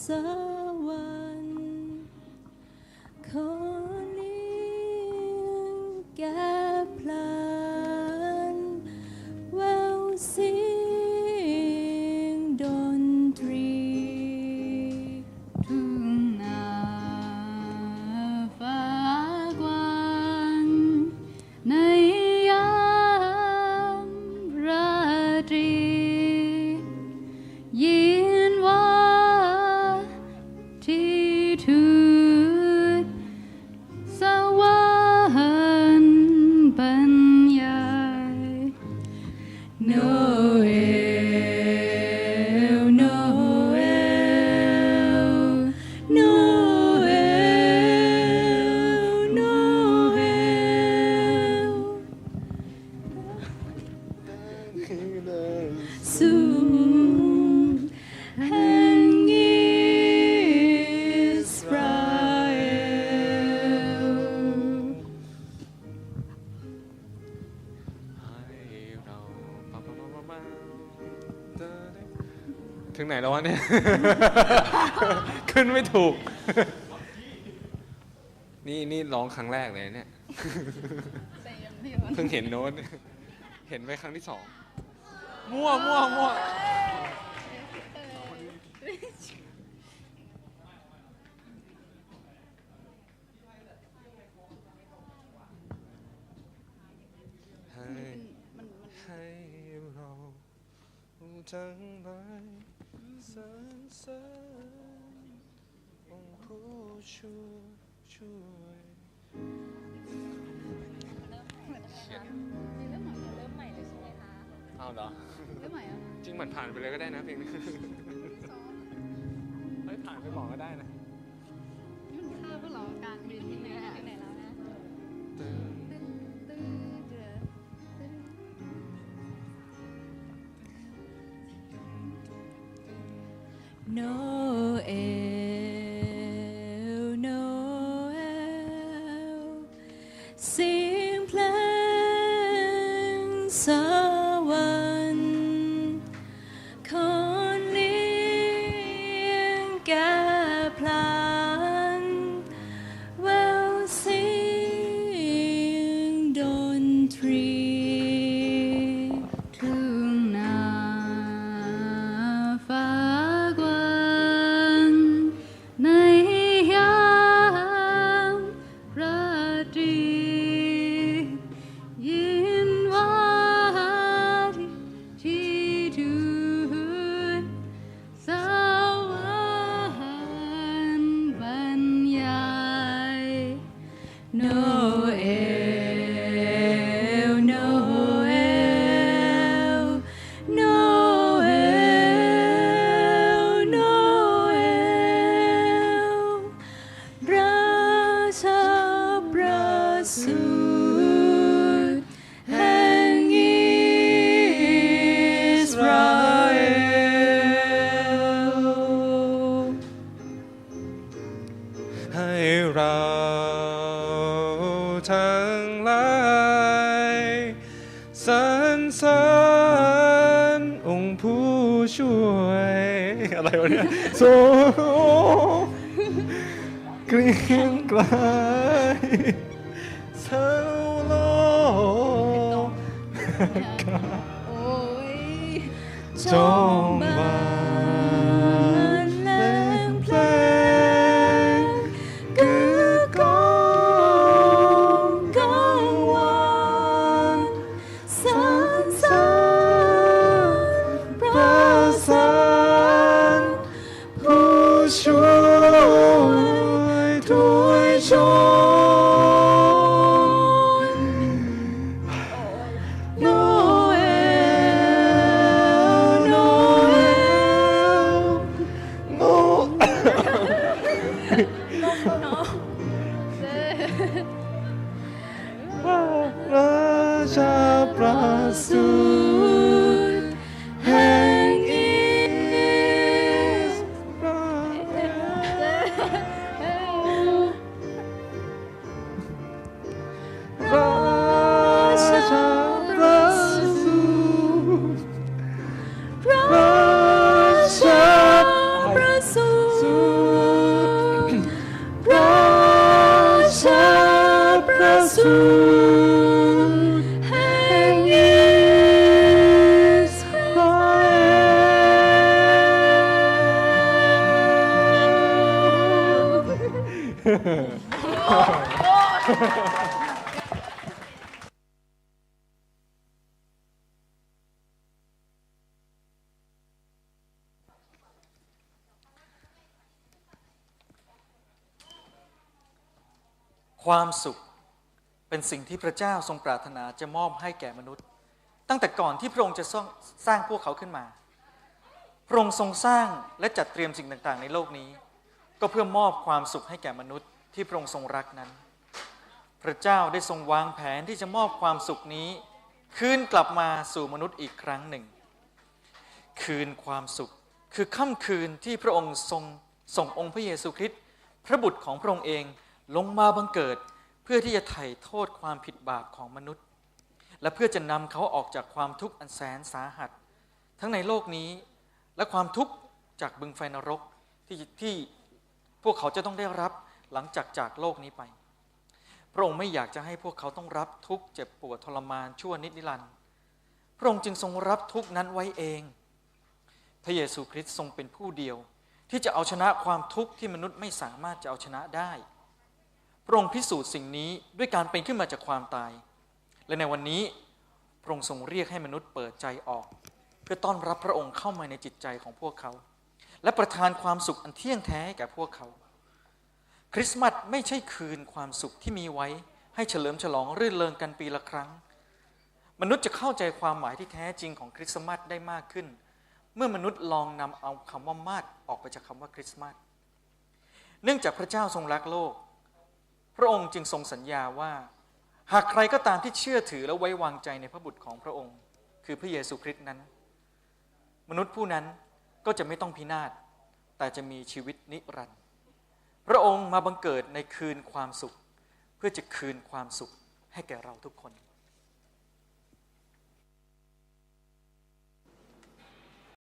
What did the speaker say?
ส ถึงไหนแล้ววะเนี่ย ขึ้นไม่ถูก นี่นี่ร้องครั้งแรกเลยเนี่ย เพิ่งเห็นโน้ต เห็นไปครั้งที่สอง มั่วมั่วมั่วให้ให้เราทั้งหลายสรรเสริญองค์ผู้ช่วยช่วย เขียนเริ่มใเอาเหรอเริ่มใหม่อะจริงเหมือนผ่านไปเลยก็ได้นะเพลงนี้เฮ้ยผ่านไปบอกก็ได้นะนี่มันข้าวก็หรอการเรียนที่ไหนอะไหนแล้วนะตึ้งตึ้งเดือตึ้ง Noel, Noel, เสียงเพลงสว หลายสรรเสริญองค์ผู้ช่วย อะไรวะเนี่ยโซเกรียงไกลเศร้าโลกโอ้ยจง ราชาประสู ความสุข เป็นสิ่งที่พระเจ้าทรงปรารถนาจะมอบให้แก่มนุษย์ ตั้งแต่ก่อนที่พระองค์จะสร้างสร้างพวกเขาขึ้นมา พระองค์ทรงสร้างและจัดเตรียมสิ่งต่างๆ ในโลกนี้ ก็เพื่อมอบความสุขให้แก่มนุษย์ที่พระองค์ทรงรักนั้น พระเจ้าได้ทรงวางแผนที่จะมอบความสุขนี้ คืนกลับมาสู่มนุษย์อีกครั้งหนึ่ง คืนความสุขคือค่ำคืนที่พระองค์ทรงส่งองค์พระเยซูคริสต์พระบุตรของพระองค์เองลงมาบังเกิด เพื่อที่จะไถ่โทษความผิดบาปของมนุษย์ และเพื่อจะนำเขาออกจากความทุกข์อันแสนสาหัส ทั้งในโลกนี้และความทุกข์จากบึงไฟนรกที่ที่พวกเขาจะต้องได้รับหลังจากจากโลกนี้ไป พระองค์ไม่อยากจะให้พวกเขาต้องรับทุกข์เจ็บปวดทรมานชั่วนิดนิรันดร์พระองค์จึงทรงรับทุกข์นั้นไว้เอง พระเยซูคริสต์ทรงเป็นผู้เดียวที่จะเอาชนะความทุกข์ที่มนุษย์ไม่สามารถจะเอาชนะได้ พระองค์พิสูจน์สิ่งนี้ด้วยการเป็นขึ้นมาจากความตาย และในวันนี้พระองค์ทรงเรียกให้มนุษย์เปิดใจออก เพื่อต้อนรับพระองค์เข้ามาในจิตใจของพวกเขา และประทานความสุขอันเที่ยงแท้แก่พวกเขา คริสต์มาสไม่ใช่คืนความสุขที่มีไว้ ให้เฉลิมฉลองรื่นเริงกันปีละครั้ง มนุษย์จะเข้าใจความหมายที่แท้จริงของคริสต์มาสได้มากขึ้น เมื่อมนุษย์ลองนำเอาคำว่ามาสออกไปจากคำว่าคริสต์มาสเนื่องจากพระเจ้าทรงรักโลก พระองค์จึงทรงสัญญาว่า หากใครก็ตามที่เชื่อถือและไว้วางใจในพระบุตรของพระองค์ คือพระเยซูคริสต์นั้น มนุษย์ผู้นั้นก็จะไม่ต้องพินาศแต่จะมีชีวิตนิรันดร์พระองค์มาบังเกิดในคืนความสุข เพื่อจะคืนความสุขให้แก่เราทุกคน